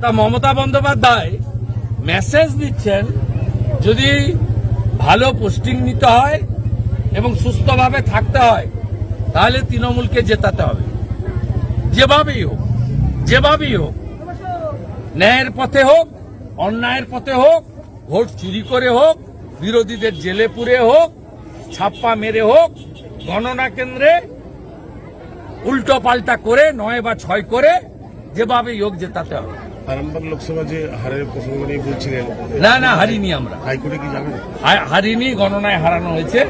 তা মমতা বন্দ্যোপাধ্যায় মেসেজ দিচ্ছেন যদি ভালো পোস্টিং নিতে হয় এবং সুস্থভাবে থাকতে হয়, তাহলে তৃণমূলকে জেতাতে হবে। যেভাবেই হোক যেভাবেই হোক, ন্যায়ের পথে হোক, অন্যায়ের পথে হোক, ভোট চুরি করে হোক, বিরোধীদের জেলে পুরে হোক, ছাপ্পা মেরে হোক, গণনা কেন্দ্রে উল্টো পাল্টা করে, নয় বা ছয় করে যেভাবে হোক জেতাতে হবে। আরামবাগ লোকসভা যে হারের প্রসঙ্গ নিয়ে বলছিলেন না না হারিনি আমরা। হাইকোর্টে কি যাবেন? হারিনি গণনায় হারানো হয়েছে।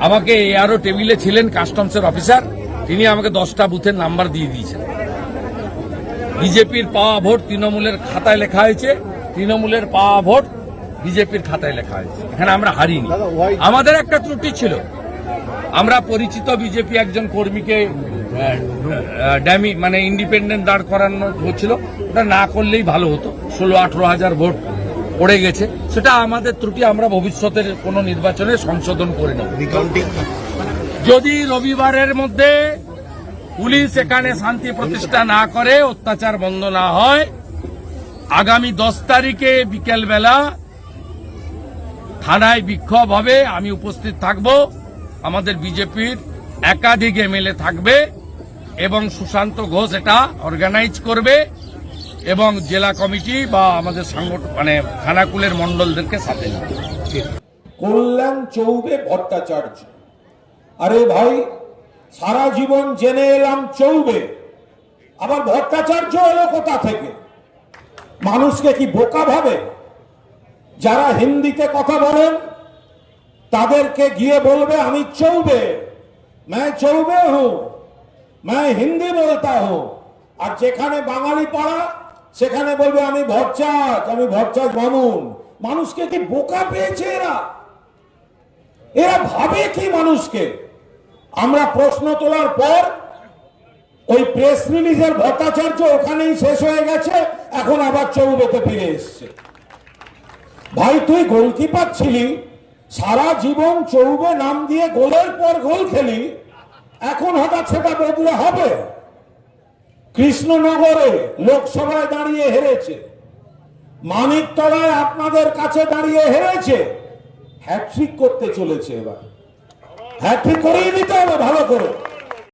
আমাকে টেবিলে ছিলেন কাস্টমসের অফিসার। তিনি আমাকে দশটা বুথের নাম্বার দিয়ে দিয়েছেন। বিজেপির পাওয়া ভোট তৃণমূলের খাতায় লেখা হয়েছে। তৃণমূলের পাওয়া ভোট বিজেপির খাতায় লেখা হয়েছে। এখানে আমরা হারিনি। আমাদের একটা ত্রুটি ছিল। আমরা পরিচিত বিজেপি একজন কর্মীকে ড্যামি মানে ইন্ডিপেন্ডেন্ট দাঁড় করানো হচ্ছিল। ওটা না করলেই ভালো হতো। ষোলো আঠেরো হাজার ভোট পড়ে গেছে। সেটা আমাদের ত্রুটি আমরা ভবিষ্যতের কোনো নির্বাচনে সংশোধন করে নেব। যদি রবিবারের মধ্যে পুলিশ এখানে শান্তি প্রতিষ্ঠা না করে অত্যাচার বন্ধ না হয় আগামী দশ তারিখে বিকেলবেলা থানায় বিক্ষোভ হবে। আমি উপস্থিত থাকব। আমাদের বিজেপির একাধিক এমএলএ থাকবে। এবং সুশান্ত ঘোষ এটা অর্গানাইজ করবে এবং জেলা কমিটি বা আমাদের সংগঠন মানে খানাকুলের মন্ডলদেরকে সাথে কল্যাণ চৌবে ভট্টাচার্য। আরে ভাই, সারা জীবন জেনে এলাম চৌবে। আবার ভট্টাচার্য এলো কোথা থেকে? মানুষকে কি বোকা ভাবে? যারা হিন্দিতে কথা বলেন, তাদেরকে গিয়ে বলবে, আমি চৌবে। मैं চৌবে हूं मैं হিন্দি বলতা हूं আর যেখানে বাঙালি পাড়া, সেখানে বলবে, আমি ভট্টাচ আমি ভট্টাচ মামুন মানুষকে কি বোকা পেয়েছে এরা? এরা ভাবে কি মানুষকে? আমরা প্রশ্ন তোলার পর ওই প্রেস রিলিজের ভট্টাচার্য ওখানেই শেষ হয়ে গেছে, এখন আবার চৌবেতে ফিরে এসছে। ভাই, তুই গোলকিপার ছিলি, সারা জীবন চৌবে নাম দিয়ে গোলের পর গোল খেলি এখন হঠাৎ সেটা বদলে হবে। কৃষ্ণনগরে লোকসভায় দাঁড়িয়ে হেরেছে। মানিকতলায় আপনাদের কাছে দাঁড়িয়ে হেরেছে। হ্যাট্রিক করতে চলেছে এবার। হ্যাট্রিক করেই দিতে হবে ভালো করে।